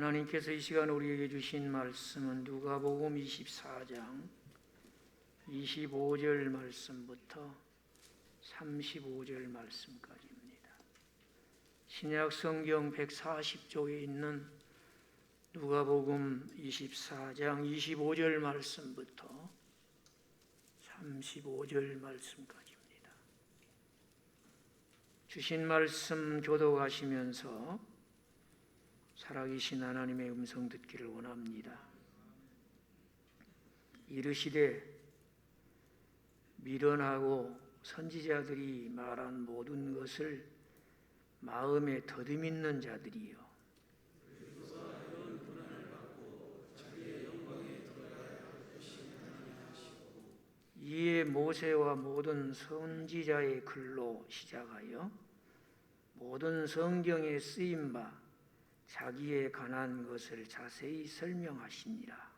하나님께서 이 시간 우리에게 주신 말씀은 누가복음 24장 25절 말씀부터 35절 말씀까지입니다. 신약 성경 140쪽에 있는 누가복음 24장 25절 말씀부터 35절 말씀까지입니다. 주신 말씀 교독하시면서 살아계신 하나님의 음성 듣기를 원합니다. 이르시되 미련하고 선지자들이 말한 모든 것을 마음에 더듬 있는 자들이요 이에 모세와 모든 선지자의 글로 시작하여 모든 성경에 쓰인 바 자기에 관한 것을 자세히 설명하시니라.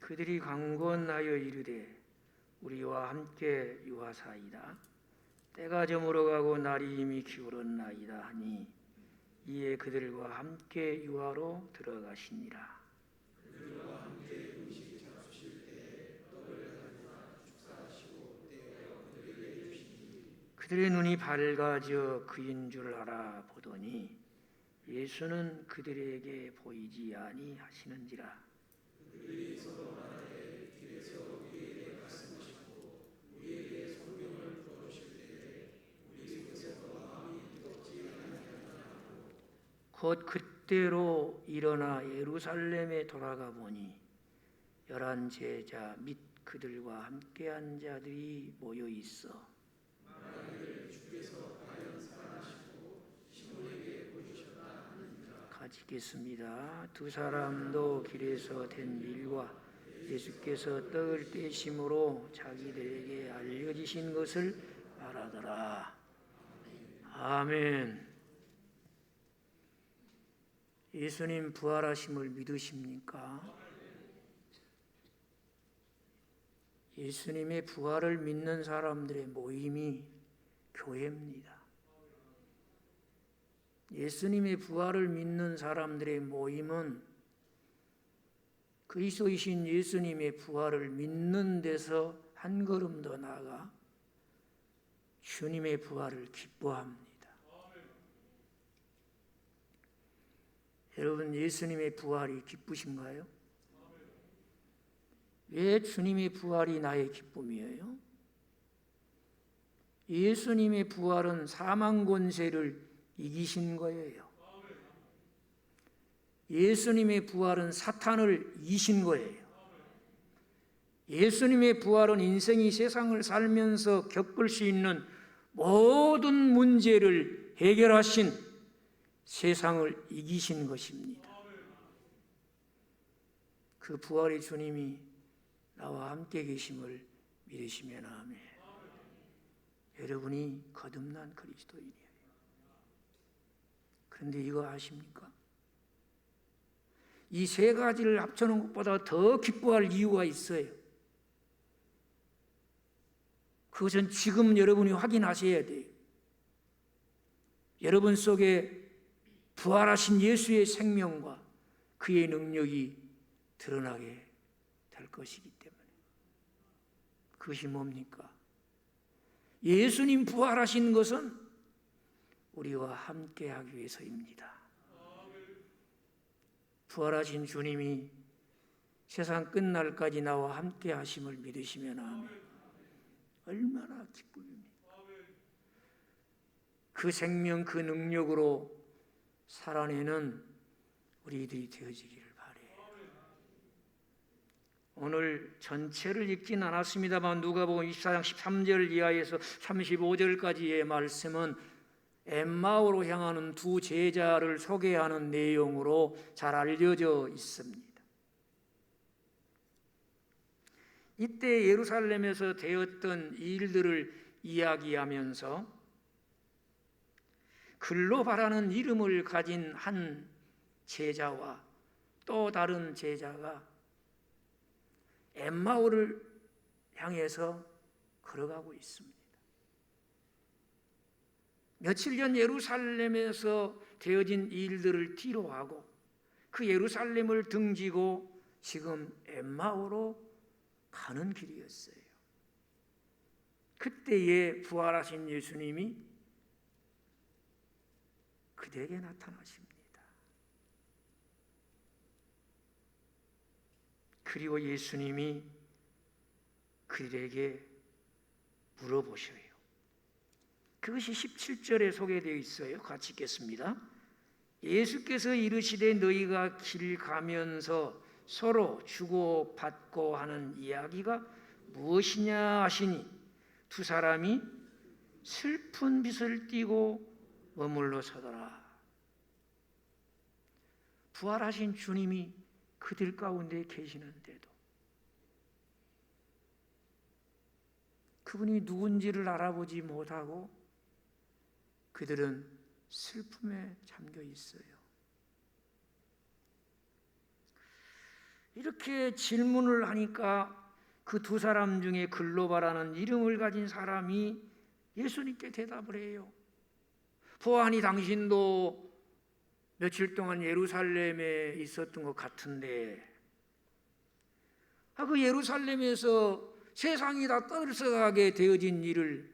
그들이 강권하여 이르되 우리와 함께 유하사이다. 때가 저물어 가고 날이 이미 기울었나이다 하니 이에 그들과 함께 유하로 들어가시니라. 그들의 눈이 밝아져 그인 줄 알아보더니 예수는 그들에게 보이지 아니하시는지라. 곧 그때로 일어나 예루살렘에 돌아가 보니 열한 제자 및 그들과 함께한 자들이 모여 있어 가지겠습니다. 두 사람도 길에서 된 일과 예수께서 떡을 떼심으로 자기들에게 알려지신 것을 말하더라. 아멘. 예수님 부활하심을 믿으십니까? 예수님의 부활을 믿는 사람들의 모임이 교회입니다. 예수님의 부활을 믿는 사람들의 모임은 그리스도이신 예수님의 부활을 믿는 데서 한 걸음 더 나아가 주님의 부활을 기뻐합니다. 여러분 예수님의 부활이 기쁘신가요? 왜 주님의 부활이 나의 기쁨이에요? 예수님의 부활은 사망 권세를 이기신 거예요. 예수님의 부활은 사탄을 이기신 거예요. 예수님의 부활은 인생이 세상을 살면서 겪을 수 있는 모든 문제를 해결하신 세상을 이기신 것입니다. 그 부활의 주님이 나와 함께 계심을 믿으시면 아멘. 여러분이 거듭난 그리스도인이에요. 그런데 이거 아십니까? 이 세 가지를 합쳐놓은 것보다 더 기뻐할 이유가 있어요. 그것은 지금 여러분이 확인하셔야 돼요. 여러분 속에 부활하신 예수의 생명과 그의 능력이 드러나게 될 것이기 때문에. 그것이 뭡니까? 예수님 부활하신 것은 우리와 함께 하기 위해서입니다. 부활하신 주님이 세상 끝날까지 나와 함께 하심을 믿으시면 아멘. 얼마나 기쁩니까? 그 생명, 그 능력으로 살아내는 우리들이 되어지기를. 오늘 전체를 읽진 않았습니다만 누가복음 24장 13절 이하에서 35절까지의 말씀은 엠마오로 향하는 두 제자를 소개하는 내용으로 잘 알려져 있습니다. 이때 예루살렘에서 되었던 일들을 이야기하면서 글로 바라는 이름을 가진 한 제자와 또 다른 제자가 엠마오를 향해서 걸어가고 있습니다. 며칠 전 예루살렘에서 되어진 일들을 뒤로하고 그 예루살렘을 등지고 지금 엠마오로 가는 길이었어요. 그때에 부활하신 예수님이 그들에게 나타나십니다. 그리고 예수님이 그들에게 물어보셔요. 그것이 17절에 소개되어 있어요. 같이 읽겠습니다. 예수께서 이르시되 너희가 길 가면서 서로 주고 받고 하는 이야기가 무엇이냐 하시니 두 사람이 슬픈 빛을 띠고 머물러 서더라. 부활하신 주님이 그들 가운데 계시는데도 그분이 누군지를 알아보지 못하고 그들은 슬픔에 잠겨 있어요. 이렇게 질문을 하니까 그 두 사람 중에 글로바라는 이름을 가진 사람이 예수님께 대답을 해요. 보아하니 당신도 며칠 동안 예루살렘에 있었던 것 같은데, 아, 그 예루살렘에서 세상이 다 떠들썩하게 되어진 일을,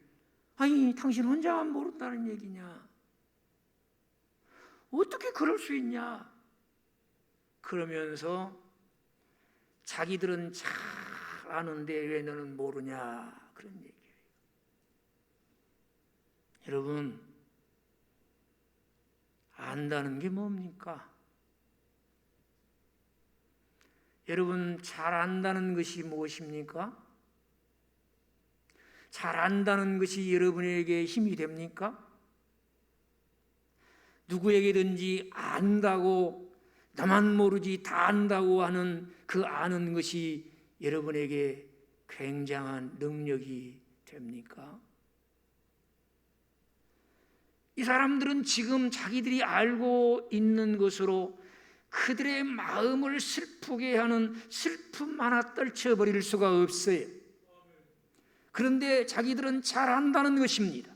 아니, 당신 혼자만 모른다는 얘기냐? 어떻게 그럴 수 있냐? 그러면서 자기들은 잘 아는데 왜 너는 모르냐? 그런 얘기예요. 여러분, 안다는 게 뭡니까? 여러분, 잘 안다는 것이 무엇입니까? 잘 안다는 것이 여러분에게 힘이 됩니까? 누구에게든지 안다고 나만 모르지 다 안다고 하는 그 아는 것이 여러분에게 굉장한 능력이 됩니까? 이 사람들은 지금 자기들이 알고 있는 것으로 그들의 마음을 슬프게 하는 슬픔 하나 떨쳐버릴 수가 없어요. 그런데 자기들은 잘 안다는 것입니다.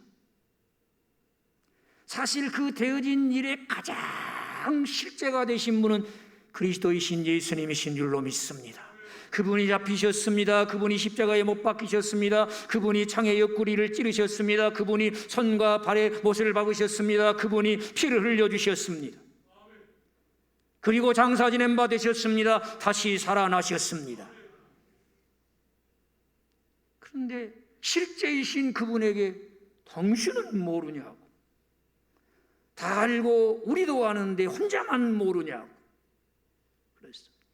사실 그 되어진 일의 가장 실제가 되신 분은 그리스도이신 예수님이신 줄로 믿습니다. 그분이 잡히셨습니다. 그분이 십자가에 못 박히셨습니다. 그분이 창의 옆구리를 찌르셨습니다. 그분이 손과 발에 못을 박으셨습니다. 그분이 피를 흘려주셨습니다. 그리고 장사 지낸 바 되셨습니다. 다시 살아나셨습니다. 그런데 실제이신 그분에게 당신은 모르냐고. 다 알고 우리도 아는데 혼자만 모르냐고. 그랬습니다.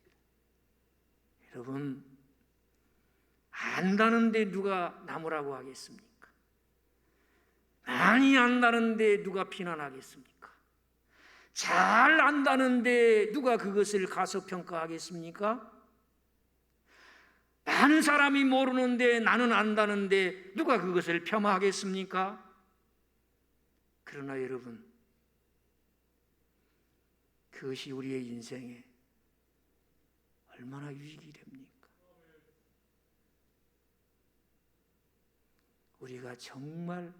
여러분, 안다는데 누가 나무라고 하겠습니까? 많이 안다는데 누가 비난하겠습니까? 잘 안다는데 누가 그것을 가소평가하겠습니까? 많은 사람이 모르는데 나는 안다는데 누가 그것을 폄하하겠습니까? 그러나 여러분, 그것이 우리의 인생에 얼마나 유익이 됩니까? 우리가 정말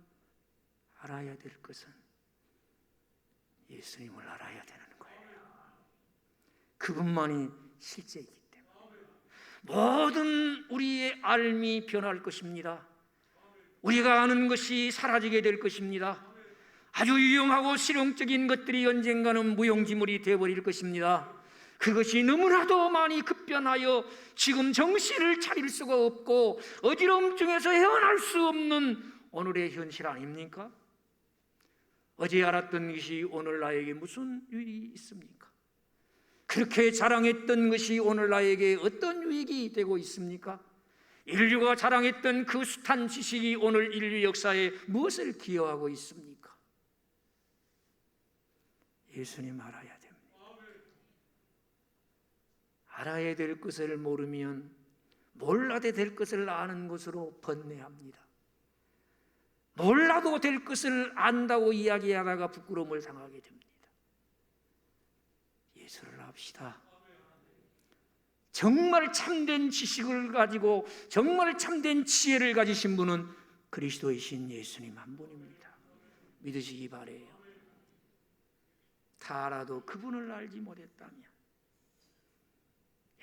알아야 될 것은 예수님을 알아야 되는 거예요. 그분만이 때문에 모든 우리의 알미 변할 것입니다. 우리가 아는 것이 사라지게 될 것입니다. 아주 유용하고 실용적인 것들이 언젠가는 무용지물이 되어버릴 것입니다. 그것이 너무나도 많이 급변하여 지금 정신을 차릴 수가 없고 어지럼증에서 헤어날 수 없는 오늘의 현실 아닙니까? 어제 알았던 것이 오늘 나에게 무슨 유익이 있습니까? 그렇게 자랑했던 것이 오늘 나에게 어떤 유익이 되고 있습니까? 인류가 자랑했던 그 숱한 지식이 오늘 인류 역사에 무엇을 기여하고 있습니까? 예수님 알아야 됩니다. 알아야 될 것을 모르면 몰라도 될 것을 아는 것으로 번뇌합니다. 몰라도 될 것을 안다고 이야기하다가 부끄러움을 당하게 됩니다. 예수를 합시다. 정말 참된 지식을 가지고 정말 참된 지혜를 가지신 분은 그리스도이신 예수님 한 분입니다. 믿으시기 바래요. 다 알아도 그분을 알지 못했다면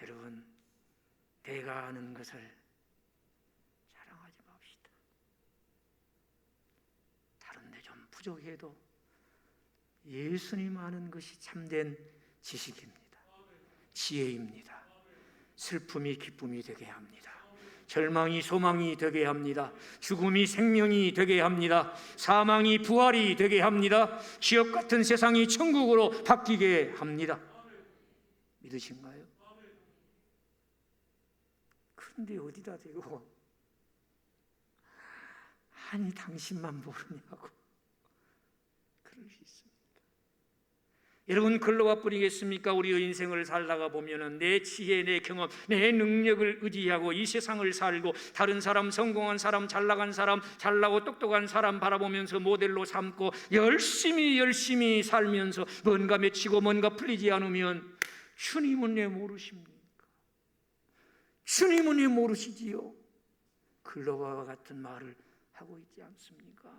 여러분 내가 아는 것을 자랑하지 맙시다. 다른데 좀 부족해도 예수님 아는 것이 참된 지식입니다. 지혜입니다. 슬픔이 기쁨이 되게 합니다. 절망이 소망이 되게 합니다. 죽음이 생명이 되게 합니다. 사망이 부활이 되게 합니다. 지옥 같은 세상이 천국으로 바뀌게 합니다. 믿으신가요? 그런데 어디다 대고 아니 당신만 모르냐고 그럴 수 있습니까? 여러분 글로와 뿌리겠습니까? 우리의 인생을 살다가 보면은 내 지혜, 내 경험, 내 능력을 의지하고 이 세상을 살고 다른 사람, 성공한 사람, 잘 나간 사람, 잘나고 똑똑한 사람 바라보면서 모델로 삼고 열심히 열심히 살면서 뭔가 맺히고 뭔가 풀리지 않으면 주님은 왜 모르십니까? 주님은 왜 모르시지요? 글로와 같은 말을 하고 있지 않습니까?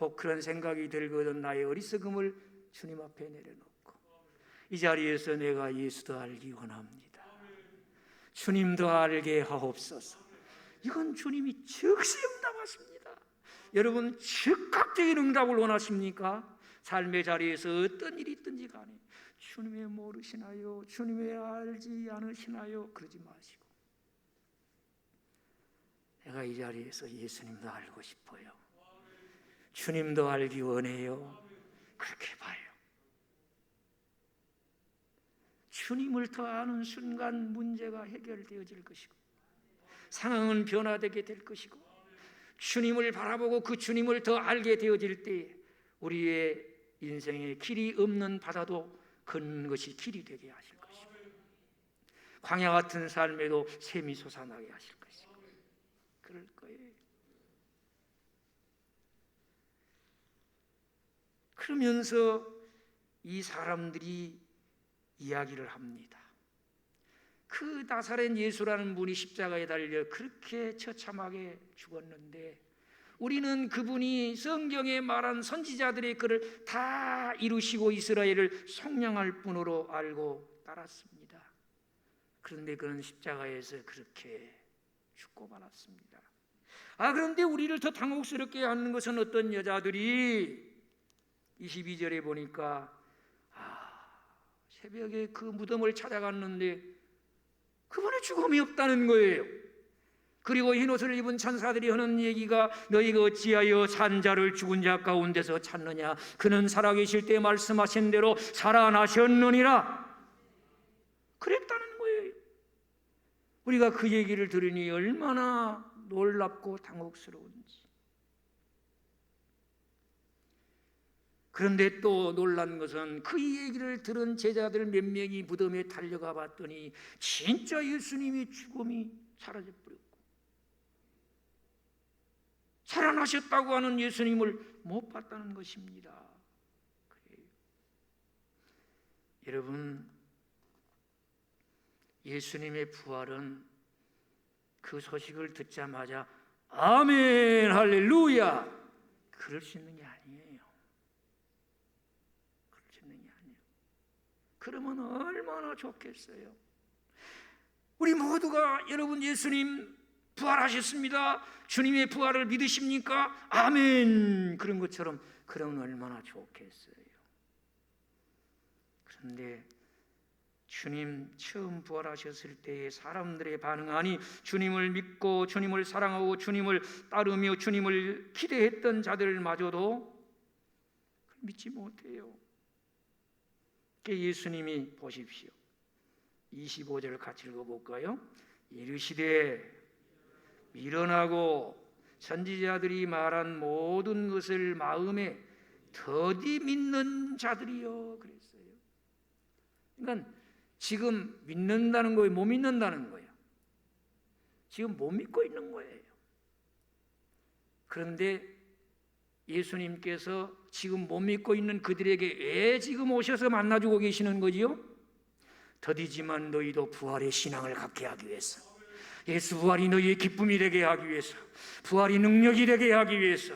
혹 그런 생각이 들거든 나의 어리석음을 주님 앞에 내려놓고 이 자리에서 내가 예수도 알기 원합니다. 주님도 알게 하옵소서. 이건 주님이 즉시 응답하십니다. 여러분 즉각적인 응답을 원하십니까? 삶의 자리에서 어떤 일이 있든지 간에 주님 왜 모르시나요? 주님 왜 알지 않으시나요? 그러지 마시고 내가 이 자리에서 예수님도 알고 싶어요. 주님도 알기 원해요. 그렇게 봐요. 주님을 더 아는 순간 문제가 해결되어질 것이고 상황은 변화되게 될 것이고 주님을 바라보고 그 주님을 더 알게 되어질 때 우리의 인생에 길이 없는 바다도 걷는 것이 길이 되게 하실 것이고 광야 같은 삶에도 샘이 솟아나게 하실 것이고 그럴 거예요. 그러면서 이 사람들이 이야기를 합니다. 그 나사렛 예수라는 분이 십자가에 달려 그렇게 처참하게 죽었는데 우리는 그분이 성경에 말한 선지자들의 글을 다 이루시고 이스라엘을 속량할 분으로 알고 따랐습니다. 그런데 그는 십자가에서 그렇게 죽고 말았습니다. 아 그런데 우리를 더 당혹스럽게 하는 것은 어떤 여자들이 22절에 보니까 아, 새벽에 그 무덤을 찾아갔는데 그분의 죽음이 없다는 거예요. 그리고 흰 옷을 입은 천사들이 하는 얘기가 너희가 어찌하여 산자를 죽은 자 가운데서 찾느냐 그는 살아계실 때 말씀하신 대로 살아나셨느니라 그랬다는 거예요. 우리가 그 얘기를 들으니 얼마나 놀랍고 당혹스러운지. 그런데 또 놀란 것은 그 얘기를 들은 제자들 몇 명이 무덤에 달려가 봤더니 진짜 예수님이 죽음이 사라져 버렸고 살아나셨다고 하는 예수님을 못 봤다는 것입니다. 그래요. 여러분 예수님의 부활은 그 소식을 듣자마자 아멘 할렐루야 그럴 수 있는 게 아니에요. 그럴 수 있는 게 아니에요. 그러면 얼마나 좋겠어요. 우리 모두가 여러분 예수님 부활하셨습니다. 주님의 부활을 믿으십니까? 아멘. 그런 것처럼 그러면 얼마나 좋겠어요. 그런데 주님 처음 부활하셨을 때의 사람들의 반응하니 주님을 믿고 주님을 사랑하고 주님을 따르며 주님을 기대했던 자들마저도 믿지 못해요. 예수님이 보십시오. 25절 같이 읽어볼까요? 이르시되 일어나고 선지자들이 말한 모든 것을 마음에 더디 믿는 자들이요 그랬어요. 그러니까 지금 믿는다는 거예요, 못 믿는다는 거예요. 지금 못 믿고 있는 거예요. 그런데 예수님께서 지금 못 믿고 있는 그들에게 왜 지금 오셔서 만나주고 계시는 거지요? 더디지만 너희도 부활의 신앙을 갖게 하기 위해서 예수 부활이 너희의 기쁨이 되게 하기 위해서 부활이 능력이 되게 하기 위해서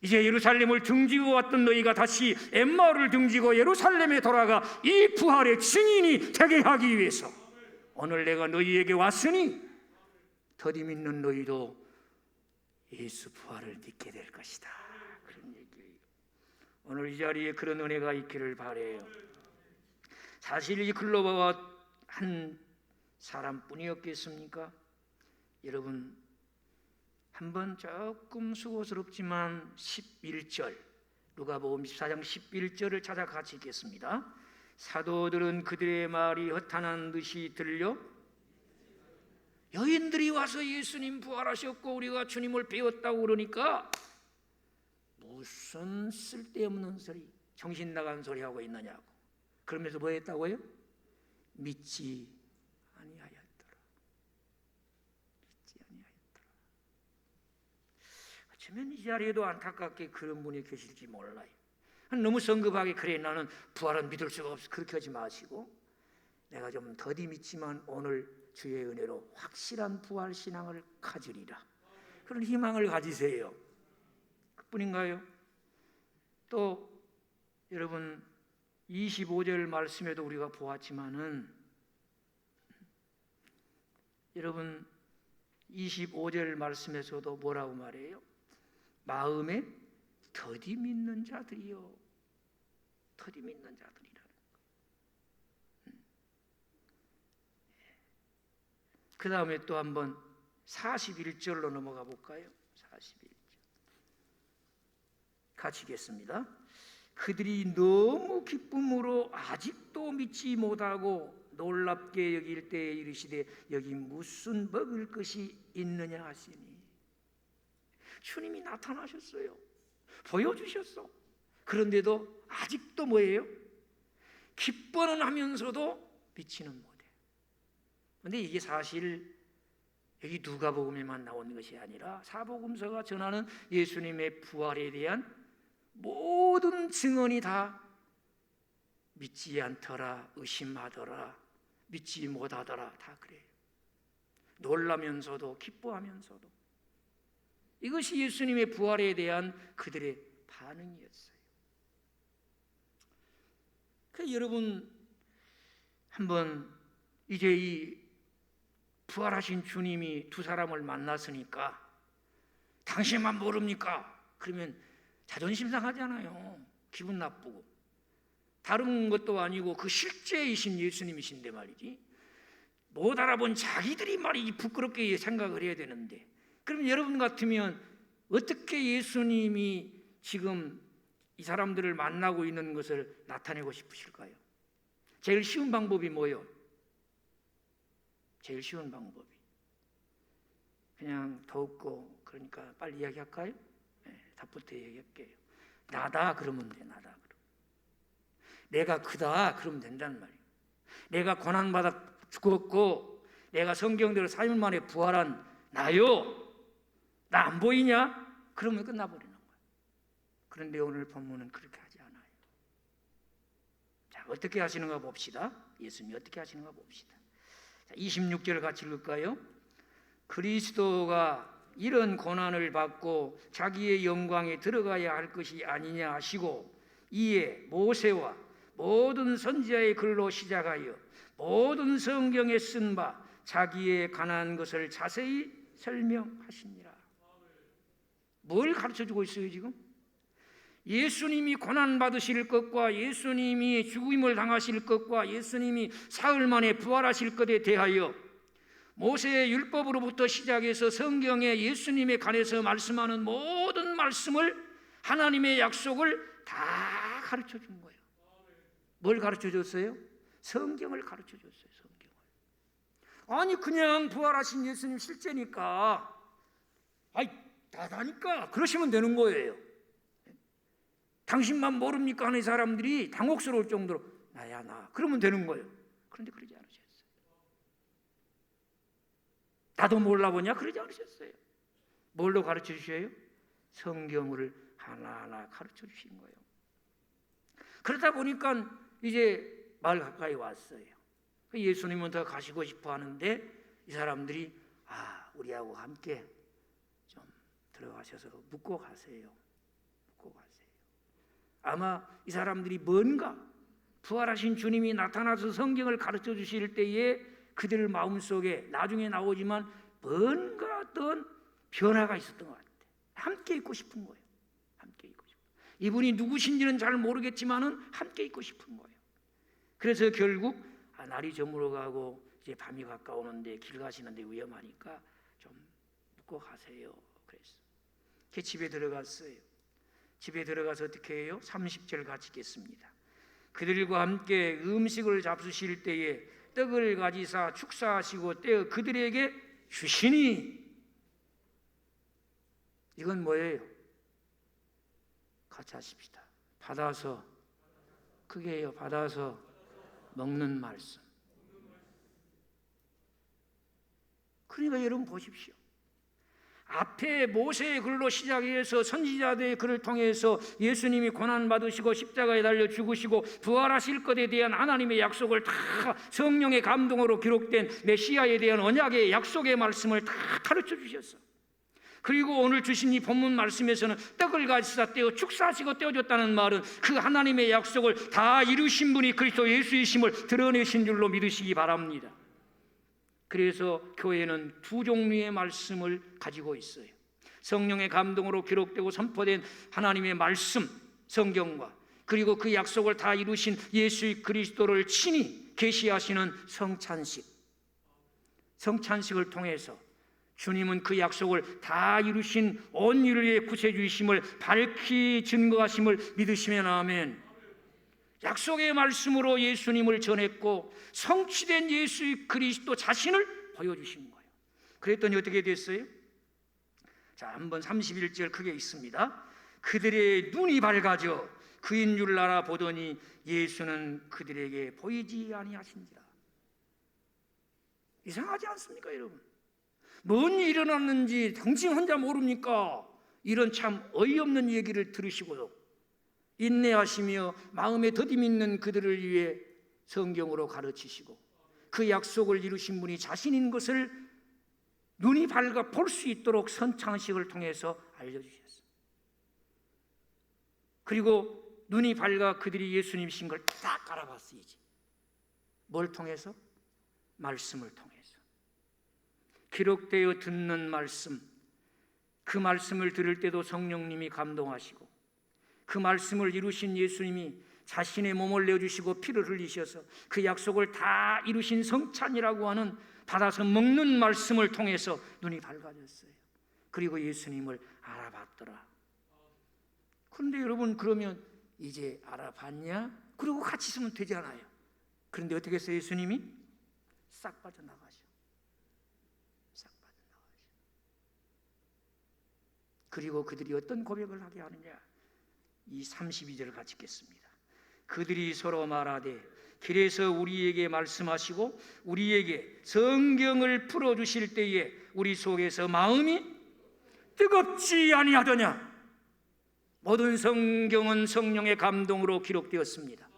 이제 예루살렘을 등지고 왔던 너희가 다시 엠마오를 등지고 예루살렘에 돌아가 이 부활의 증인이 되게 하기 위해서 오늘 내가 너희에게 왔으니 더디 믿는 너희도 예수 부활을 믿게 될 것이다. 오늘 이 자리에 그런 은혜가 있기를 바래요. 사실 이 글로바와 한 사람뿐이었겠습니까? 여러분 한번 조금 수고스럽지만 11절 누가복음 14장 11절을 찾아 같이 읽겠습니다. 사도들은 그들의 말이 허탄한 듯이 들려 여인들이 와서 예수님 부활하셨고 우리가 주님을 배웠다고 그러니까 무슨 쓸데없는 소리, 정신 나간 소리 하고 있느냐고. 그러면서 뭐 했다고요? 믿지 아니하였더라. 믿지 아니하였더라. 어쩌면 이 자리에도 안타깝게 그런 분이 계실지 몰라요. 너무 성급하게 그래 나는 부활은 믿을 수가 없어 그렇게 하지 마시고 내가 좀 더디 믿지만 오늘 주의 은혜로 확실한 부활 신앙을 가지리라. 그런 희망을 가지세요. 그뿐인가요? 또 여러분 25절 말씀에도 우리가 보았지만은 여러분 25절 말씀에서도 뭐라고 말해요? 마음에 더디 믿는 자들이요. 더디 믿는 자들이라는 거. 그 다음에 또 한번 41절로 넘어가 볼까요? 41절. 같이 읽겠습니다. 그들이 너무 기쁨으로 아직도 믿지 못하고 놀랍게 여길 때에 이르시되 여기 무슨 먹을 것이 있느냐 하시니 주님이 나타나셨어요. 보여주셨어. 그런데도 아직도 뭐예요? 기뻐는 하면서도 믿지는 못해. 근데 이게 사실 여기 누가복음에만 나오는 것이 아니라 사복음서가 전하는 예수님의 부활에 대한 모든 증언이 다 믿지 않더라, 의심하더라, 믿지 못하더라 다 그래요. 놀라면서도 기뻐하면서도 이것이 예수님의 부활에 대한 그들의 반응이었어요. 그 여러분 한번 이제 이 부활하신 주님이 두 사람을 만났으니까 당신만 모릅니까? 그러면 자존심 상하잖아요. 기분 나쁘고. 다른 것도 아니고 그 실제이신 예수님이신데 말이지. 못 알아본 자기들이 말이지 부끄럽게 생각을 해야 되는데. 그럼 여러분 같으면 어떻게 예수님이 지금 이 사람들을 만나고 있는 것을 나타내고 싶으실까요? 제일 쉬운 방법이 뭐예요? 제일 쉬운 방법이. 그냥 더욱고 그러니까 빨리 이야기할까요? 답부터 얘기할게요. 나다 그러면 돼, 나다 그럼. 내가 크다 그러면 된다는 말이에요. 내가 고난 받아 죽었고 내가 성경대로 3일 만에 부활한 나요. 나 안 보이냐? 그러면 끝나버리는 거예요. 그런데 오늘 본문은 그렇게 하지 않아요. 자, 어떻게 하시는가 봅시다. 예수님이 어떻게 하시는가 봅시다. 자, 26절을 같이 읽을까요? 그리스도가 이런 고난을 받고 자기의 영광에 들어가야 할 것이 아니냐 하시고 이에 모세와 모든 선지자의 글로 시작하여 모든 성경에 쓴 바 자기의 가난한 것을 자세히 설명하시니라. 뭘 가르쳐 주고 있어요, 지금? 예수님이 고난 받으실 것과 예수님이 죽음을 당하실 것과 예수님이 사흘 만에 부활하실 것에 대하여 모세의 율법으로부터 시작해서 성경에 예수님에 관해서 말씀하는 모든 말씀을 하나님의 약속을 다 가르쳐 준 거예요. 뭘 가르쳐 줬어요? 성경을 가르쳐 줬어요. 성경을. 아니 그냥 부활하신 예수님 실제니까 아이 다다니까 그러시면 되는 거예요. 당신만 모릅니까 하는 사람들이 당혹스러울 정도로 나야 나 그러면 되는 거예요. 그런데 그러지 않으셨어요. 나도 몰라보냐 그러지 않으셨어요. 뭘로 가르쳐 주셔요? 성경을 하나하나 가르쳐 주신 거예요. 그러다 보니까 이제 마을 가까이 왔어요. 그 예수님은 더 가시고 싶어 하는데 이 사람들이 아 우리하고 함께 좀 들어가셔서 묵고 가세요. 묻고 가세요. 아마 이 사람들이 뭔가 부활하신 주님이 나타나서 성경을 가르쳐 주실 때에 그들 마음속에 나중에 나오지만 뭔가 어떤 변화가 있었던 것 같아요. 함께 있고 싶은 거예요. 함께 있고 싶어. 이분이 누구신지는 잘 모르겠지만은 함께 있고 싶은 거예요. 그래서 결국 아, 날이 저물어 가고 이제 밤이 가까우는데 길 가시는데 위험하니까 좀 묵고 가세요. 그랬어. 그 집에 들어갔어요. 집에 들어가서 어떻게 해요? 30절 같이 읽겠습니다. 그들과 함께 음식을 잡수실 때에 떡을 가지사 축사하시고 떼어 그들에게 주시니 이건 뭐예요? 같이 하십시다. 받아서 그게요. 받아서 먹는 말씀. 그러니까 여러분 보십시오. 앞에 모세의 글로 시작해서 선지자들의 글을 통해서 예수님이 고난 받으시고 십자가에 달려 죽으시고 부활하실 것에 대한 하나님의 약속을 다 성령의 감동으로 기록된 메시아에 대한 언약의 약속의 말씀을 다 가르쳐 주셨어. 그리고 오늘 주신 이 본문 말씀에서는 떡을 가지사 떼어 축사하시고 떼어줬다는 말은 그 하나님의 약속을 다 이루신 분이 그리스도 예수이심을 드러내신 줄로 믿으시기 바랍니다. 그래서 교회는 두 종류의 말씀을 가지고 있어요. 성령의 감동으로 기록되고 선포된 하나님의 말씀, 성경과 그리고 그 약속을 다 이루신 예수 그리스도를 친히 계시하시는 성찬식. 성찬식을 통해서 주님은 그 약속을 다 이루신 온 인류의 구세주이심을 밝히 증거하심을 믿으시면 아멘. 약속의 말씀으로 예수님을 전했고 성취된 예수 그리스도 자신을 보여주신 거예요. 그랬더니 어떻게 됐어요? 자, 한번 31절 크게 있습니다. 그들의 눈이 밝아져 그인 줄 알아 보더니 예수는 그들에게 보이지 아니하신지라. 이상하지 않습니까, 여러분? 뭔 일이 일어났는지 당신 혼자 모릅니까? 이런 참 어이없는 얘기를 들으시고도 인내하시며 마음에 더디 믿는 그들을 위해 성경으로 가르치시고 그 약속을 이루신 분이 자신인 것을 눈이 밝아 볼 수 있도록 선창식을 통해서 알려주셨어요. 그리고 눈이 밝아 그들이 예수님이신 걸 딱 알아봤어야지. 뭘 통해서? 말씀을 통해서. 기록되어 듣는 말씀, 그 말씀을 들을 때도 성령님이 감동하시고 그 말씀을 이루신 예수님이 자신의 몸을 내어주시고 피를 흘리셔서 그 약속을 다 이루신 성찬이라고 하는 받아서 먹는 말씀을 통해서 눈이 밝아졌어요. 그리고 예수님을 알아봤더라. 그런데 여러분 그러면 이제 알아봤냐? 그리고 같이 있으면 되잖아요. 그런데 어떻게 했어요? 예수님이 싹 빠져나가셔. 싹 빠져나가셔. 그리고 그들이 어떤 고백을 하게 하느냐? 이 32절을 같이 읽겠습니다. 그들이 서로 말하되 길에서 우리에게 말씀하시고 우리에게 성경을 풀어 주실 때에 우리 속에서 마음이 뜨겁지 아니하더냐 모든 성경은 성령의 감동으로 기록되었습니다.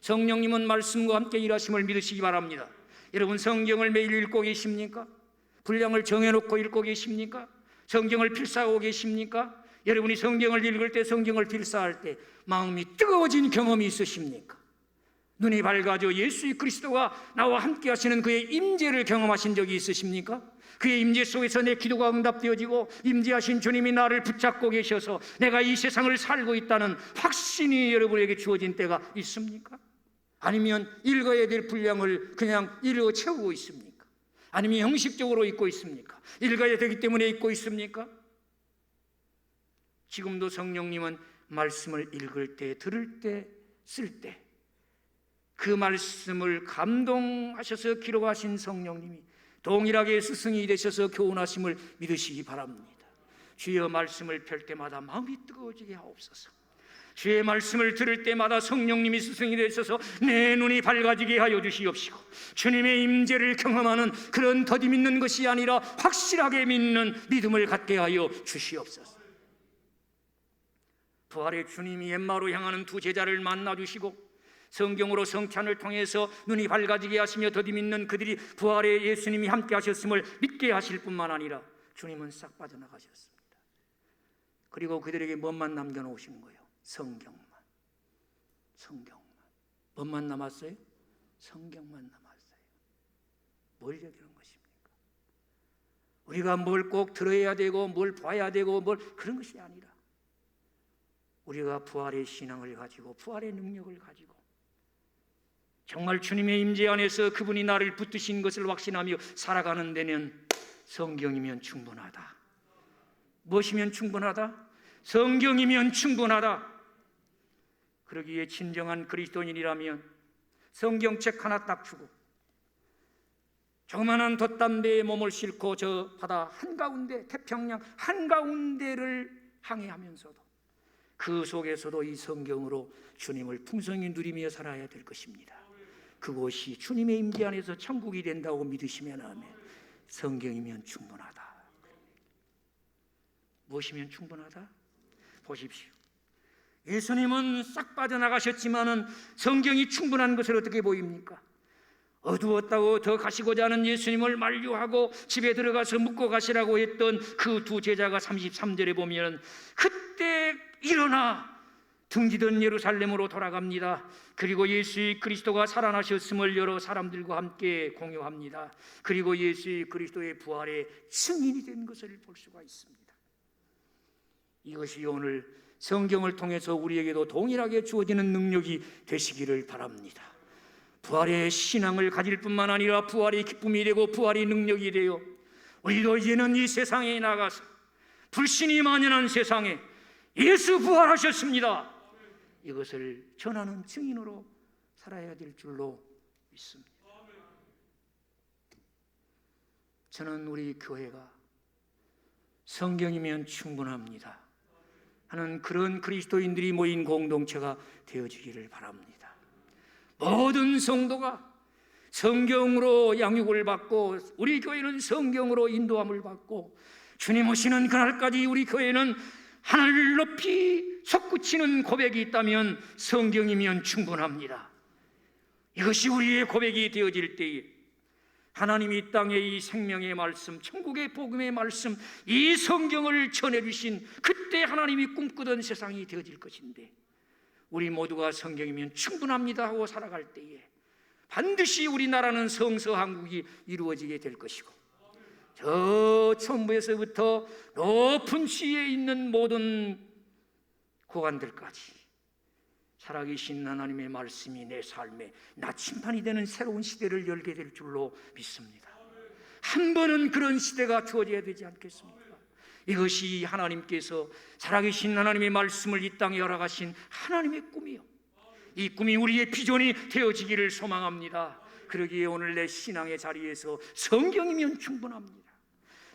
성령님은 말씀과 함께 일하심을 믿으시기 바랍니다. 여러분 성경을 매일 읽고 계십니까? 분량을 정해놓고 읽고 계십니까? 성경을 필사하고 계십니까? 여러분이 성경을 읽을 때 성경을 필사할 때 마음이 뜨거워진 경험이 있으십니까? 눈이 밝아져 예수 그리스도가 나와 함께 하시는 그의 임재를 경험하신 적이 있으십니까? 그의 임재 속에서 내 기도가 응답되어지고 임재하신 주님이 나를 붙잡고 계셔서 내가 이 세상을 살고 있다는 확신이 여러분에게 주어진 때가 있습니까? 아니면 읽어야 될 분량을 그냥 읽어 채우고 있습니까? 아니면 형식적으로 읽고 있습니까? 읽어야 되기 때문에 읽고 있습니까? 지금도 성령님은 말씀을 읽을 때, 들을 때, 쓸 때, 그 말씀을 감동하셔서 기록하신 성령님이 동일하게 스승이 되셔서 교훈하심을 믿으시기 바랍니다. 주여 말씀을 펼 때마다 마음이 뜨거워지게 하옵소서. 주의 말씀을 들을 때마다 성령님이 스승이 되셔서 내 눈이 밝아지게 하여 주시옵시고 주님의 임재를 경험하는 그런 더디 믿는 것이 아니라 확실하게 믿는 믿음을 갖게 하여 주시옵소서. 부활의 주님이 옛마로 향하는 두 제자를 만나 주시고 성경으로 성찬을 통해서 눈이 밝아지게 하시며 더디 믿는 그들이 부활의 예수님이 함께 하셨음을 믿게 하실 뿐만 아니라 주님은 싹 빠져나가셨습니다. 그리고 그들에게 뭐만 남겨 놓으신 거예요? 성경만. 성경만. 뭐만 남았어요? 성경만 남았어요. 뭘 얘기하는 것입니까? 우리가 뭘 꼭 들어야 되고 뭘 봐야 되고 뭘 그런 것이 아니라 우리가 부활의 신앙을 가지고 부활의 능력을 가지고 정말 주님의 임재 안에서 그분이 나를 붙드신 것을 확신하며 살아가는 데는 성경이면 충분하다. 무엇이면 충분하다? 성경이면 충분하다. 그러기에 진정한 그리스도인이라면 성경책 하나 딱 주고 조그만한 돛담배에 몸을 싣고 저 바다 한가운데 태평양 한가운데를 항해하면서도 그 속에서도 이 성경으로 주님을 풍성히 누리며 살아야 될 것입니다. 그곳이 주님의 임재 안에서 천국이 된다고 믿으시면 아멘. 성경이면 충분하다. 무엇이면 충분하다? 보십시오. 예수님은 싹 빠져나가셨지만은 성경이 충분한 것을 어떻게 보입니까? 어두웠다고 더 가시고자 하는 예수님을 만류하고 집에 들어가서 묵고 가시라고 했던 그 두 제자가 33절에 보면 그때 일어나 등지던 예루살렘으로 돌아갑니다. 그리고 예수의 그리스도가 살아나셨음을 여러 사람들과 함께 공유합니다. 그리고 예수의 그리스도의 부활의 증인이 된 것을 볼 수가 있습니다. 이것이 오늘 성경을 통해서 우리에게도 동일하게 주어지는 능력이 되시기를 바랍니다. 부활의 신앙을 가질 뿐만 아니라 부활의 기쁨이 되고 부활의 능력이 되어 우리도 이제는 이 세상에 나가서 불신이 만연한 세상에 예수 부활하셨습니다. 이것을 전하는 증인으로 살아야 될 줄로 믿습니다. 저는 우리 교회가 성경이면 충분합니다. 하는 그런 그리스도인들이 모인 공동체가 되어지기를 바랍니다. 모든 성도가 성경으로 양육을 받고 우리 교회는 성경으로 인도함을 받고 주님 오시는 그날까지 우리 교회는 하늘 높이 솟구치는 고백이 있다면 성경이면 충분합니다. 이것이 우리의 고백이 되어질 때에 하나님이 이 땅에 이 생명의 말씀, 천국의 복음의 말씀, 이 성경을 전해주신 그때 하나님이 꿈꾸던 세상이 되어질 것인데 우리 모두가 성경이면 충분합니다 하고 살아갈 때에 반드시 우리나라는 성서한국이 이루어지게 될 것이고 저 천부에서부터 높은 시에 있는 모든 고관들까지 살아계신 하나님의 말씀이 내 삶에 나침판이 되는 새로운 시대를 열게 될 줄로 믿습니다. 한 번은 그런 시대가 주어져야 되지 않겠습니까? 이것이 하나님께서 살아계신 하나님의 말씀을 이 땅에 열어가신 하나님의 꿈이요. 이 꿈이 우리의 비전이 되어지기를 소망합니다. 그러기에 오늘 내 신앙의 자리에서 성경이면 충분합니다.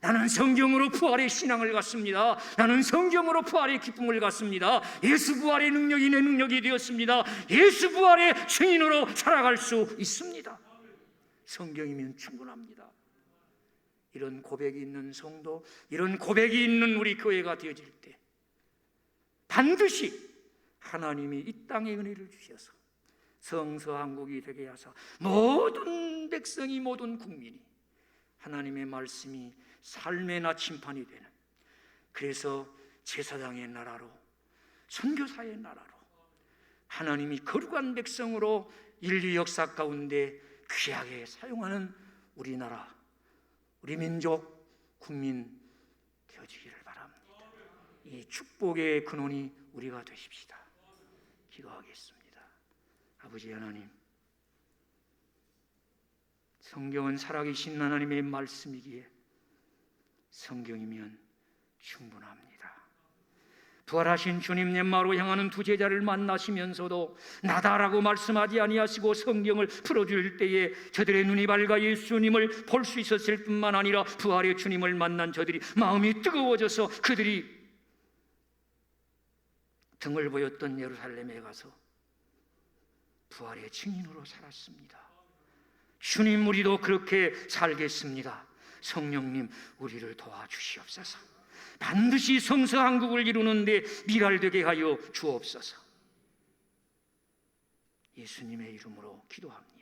나는 성경으로 부활의 신앙을 갖습니다. 나는 성경으로 부활의 기쁨을 갖습니다. 예수 부활의 능력이 내 능력이 되었습니다. 예수 부활의 증인으로 살아갈 수 있습니다. 성경이면 충분합니다. 이런 고백이 있는 성도, 이런 고백이 있는 우리 교회가 되어질 때 반드시 하나님이 이 땅에 은혜를 주셔서 성서 한국이 되게 하사 모든 백성이 모든 국민이 하나님의 말씀이 삶의 나침판이 되는 그래서 제사장의 나라로 선교사의 나라로 하나님이 거룩한 백성으로 인류 역사 가운데 귀하게 사용하는 우리나라 우리 민족 국민 되어지기를 바랍니다. 이 축복의 근원이 우리가 되십시다. 기도하겠습니다. 아버지 하나님, 성경은 살아계신 하나님의 말씀이기에 성경이면 충분합니다. 부활하신 주님 옛마로 향하는 두 제자를 만나시면서도 나다라고 말씀하지 아니하시고 성경을 풀어줄 때에 저들의 눈이 밝아 예수님을 볼 수 있었을 뿐만 아니라 부활의 주님을 만난 저들이 마음이 뜨거워져서 그들이 등을 보였던 예루살렘에 가서 부활의 증인으로 살았습니다. 주님 우리도 그렇게 살겠습니다. 성령님 우리를 도와주시옵소서. 반드시 성서 한국을 이루는데 미랄되게 하여 주옵소서. 예수님의 이름으로 기도합니다.